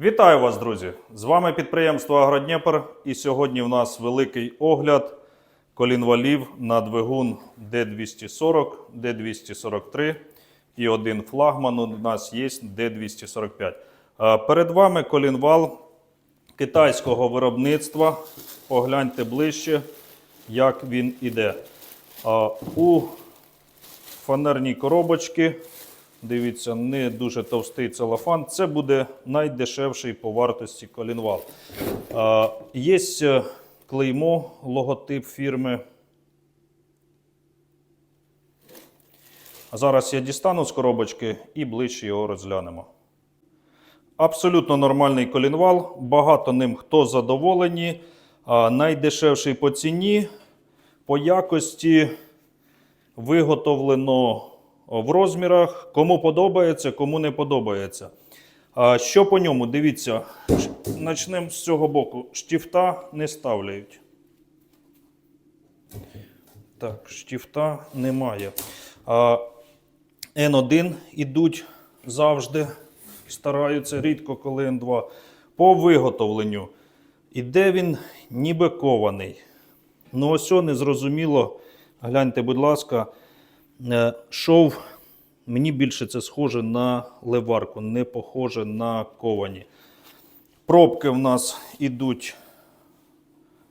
Вітаю вас, друзі! З вами підприємство Агродніпр. І сьогодні в нас великий огляд колінвалів на двигун D240, D243 і один флагман у нас є D245. Е, Перед вами колінвал китайського виробництва. Погляньте ближче, як він іде. У фанерній коробочці. Дивіться, не дуже товстий целофан. Це буде найдешевший по вартості колінвал. Є е, клеймо, логотип фірми. Зараз я дістану з коробочки і ближче його розглянемо. Абсолютно нормальний колінвал. Багато ним хто задоволені. Найдешевший по ціні, по якості виготовлено в розмірах. Кому подобається, кому не подобається. А, Що по ньому? Дивіться, почнемо з цього боку. Штіфта не ставляють. Так, штіфта немає. А, N1 ідуть завжди. Стараються рідко, коли N2. По виготовленню. Іде він ніби кований. Ну, ось о, незрозуміло. Гляньте, будь ласка, шов. Мені більше це схоже на леварку, не похоже на ковані. Пробки в нас ідуть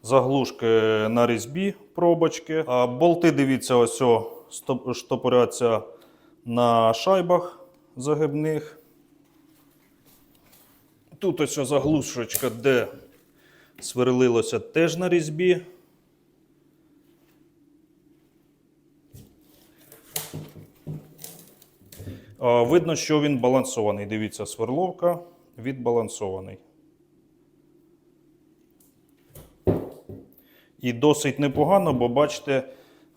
заглушки на різьбі, пробочки. А болти, дивіться, ось о, штопоряться на шайбах загибних. Тут ось заглушечка, де сверлилося теж на різьбі. Видно, що він балансований. Дивіться, сверловка відбалансований. І досить непогано, бо бачите,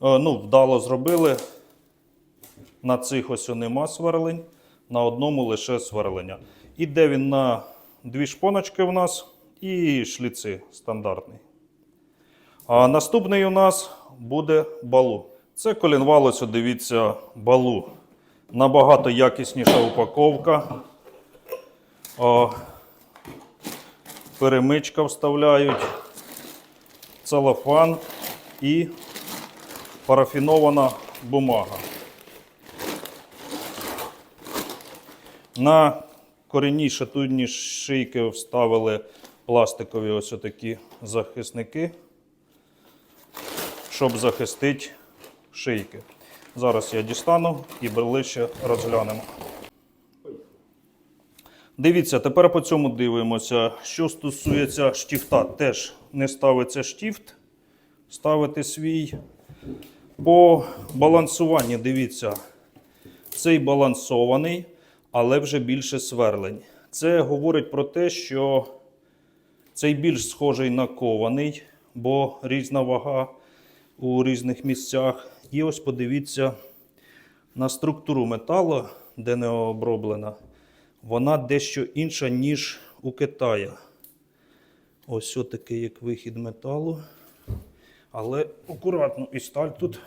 ну, вдало зробили. На цих ось нема сверлень, на одному лише сверлення. Іде він на дві шпоночки у нас і шліци стандартний. А наступний у нас буде балу. Це колінвал, ось дивіться, балу. Набагато якісніша упаковка. О, перемичка вставляють, целофан і парафінована бумага. На корінні шатунні шийки вставили пластикові ось такі захисники, щоб захистити шийки. Зараз я дістану і ближче розглянемо. Дивіться, тепер по цьому дивимося. Що стосується штіфта, теж не ставиться штіфт, ставити свій. По балансуванні, дивіться, цей балансований, але вже більше сверлень. Це говорить про те, що цей більш схожий на кований, бо різна вага у різних місцях. І ось подивіться на структуру металу, де не оброблена. Вона дещо інша, ніж у Китая. Ось такий як вихід металу. Але акуратно, і сталь тут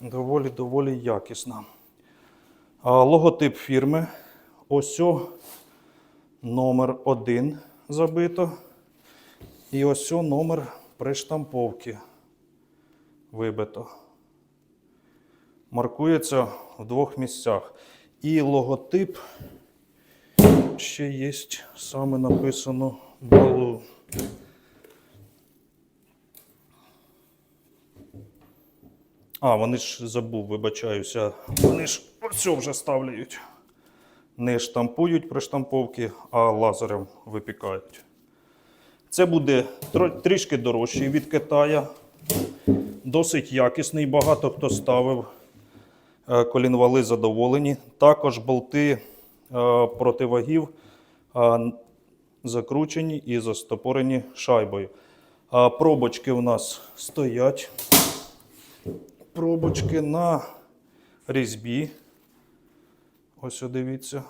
доволі-доволі якісна. А, логотип фірми. Ось о, номер 1 забито. І ось о, номер приштамповки вибито. Маркується в двох місцях. І логотип ще є саме написано балу. А, вони ж забув, вибачаюся. Вони ж ось вже ставляють. Не штампують при штамповці, а лазером випікають. Це буде трішки дорожчий від Китая. Досить якісний. Багато хто ставив. Е, Колінвали задоволені. Також болти е, противагів е, закручені і застопорені шайбою. Пробочки у нас стоять. Пробочки на різьбі. Ось дивіться.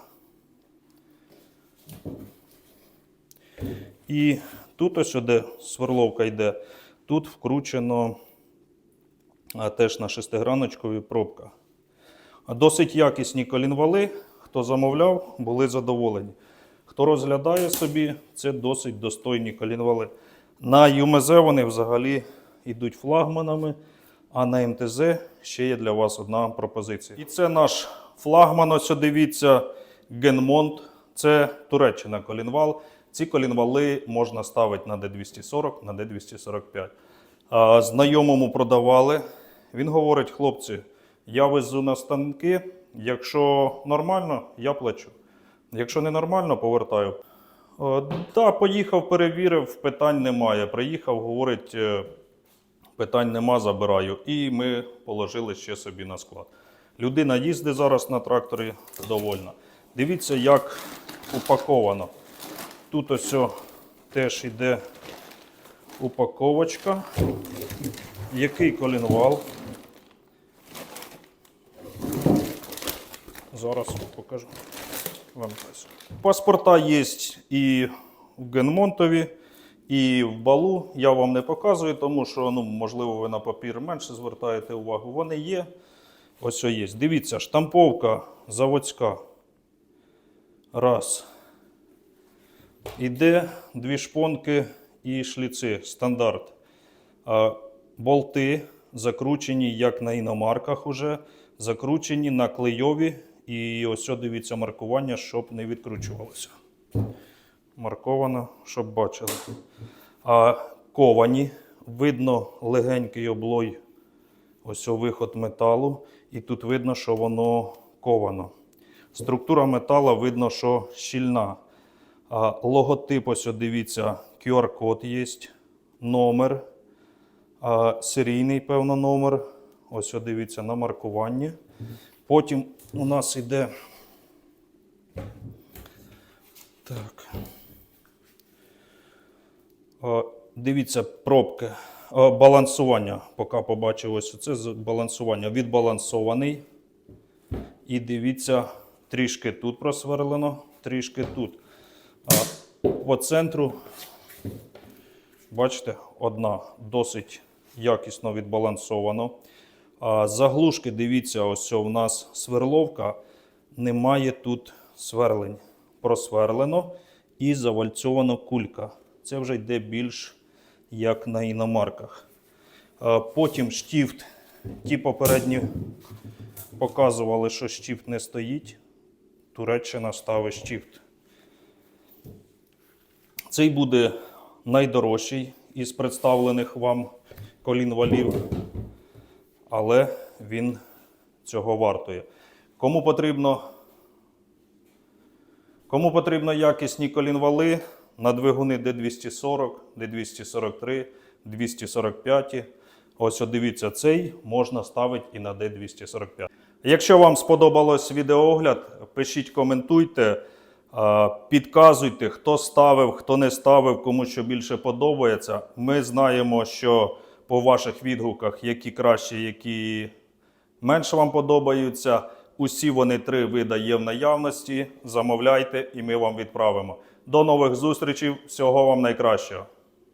І тут ось де сверловка йде, тут вкручено теж на шестиграночкові пробка. Досить якісні колінвали. Хто замовляв, були задоволені. Хто розглядає собі, це досить достойні колінвали. На ЮМЗ вони взагалі йдуть флагманами, а на МТЗ ще є для вас одна пропозиція. І це наш флагман. Ось дивіться, Генмонт. Це Туреччина колінвал. Ці колінвали можна ставити на D240, на D245. Знайомому продавали. Він говорить: хлопці, я везу на станки. Якщо нормально, я плачу. Якщо не нормально, повертаю. Е, Да, поїхав, перевірив, питань немає. Приїхав, говорить, е, питань нема, забираю. І ми положили ще собі на склад. Людина їздить зараз на тракторі довольна. Дивіться, як упаковано. Тут ось теж йде упаковочка. Який колінвал. Зараз покажу вам. Паспорта є і в Генмонтові, і в Балу. Я вам не показую, тому що, ну, можливо, ви на папір менше звертаєте увагу. Вони є. Ось о є. Дивіться, штамповка заводська. Раз. Іде дві шпонки і шліци. Стандарт. А, Болти закручені, як на іномарках уже, закручені на клейові. І ось дивіться маркування, щоб не відкручувалося. Марковано, щоб бачили. А ковані. Видно легенький облой. Ось виход металу. І тут видно, що воно ковано. Структура метала видно, що щільна. А, логотип, ось дивіться, QR-код є, номер, а, серійний, певно, номер. Ось дивіться на маркуванні. Потім у нас йде. Так. О, дивіться, пробки. О, балансування. Поки побачив ось це балансування. Відбалансований. І дивіться, трішки тут просверлено, трішки тут. А, по центру, бачите, одна досить якісно відбалансовано. А заглушки, дивіться, ось у нас сверловка. Немає тут сверлень. Просверлено і завальцьовано кулька. Це вже йде більш як на іномарках. Потім штіфт. Ті попередні показували, що штіфт не стоїть. Туреччина ставить штіфт. Цей буде найдорожчий із представлених вам колінвалів але він цього вартує. Кому потрібно, кому потрібно якісні колінвали на двигуни D240, D243, 245. Ось дивіться, цей можна ставити і на D245. Якщо вам сподобалось відеоогляд, пишіть, коментуйте, підказуйте, хто ставив, хто не ставив, кому що більше подобається. Ми знаємо, що по ваших відгуках, які краще, які менше вам подобаються. Усі вони три вида є в наявності. Замовляйте і ми вам відправимо. До нових зустрічей. Всього вам найкращого.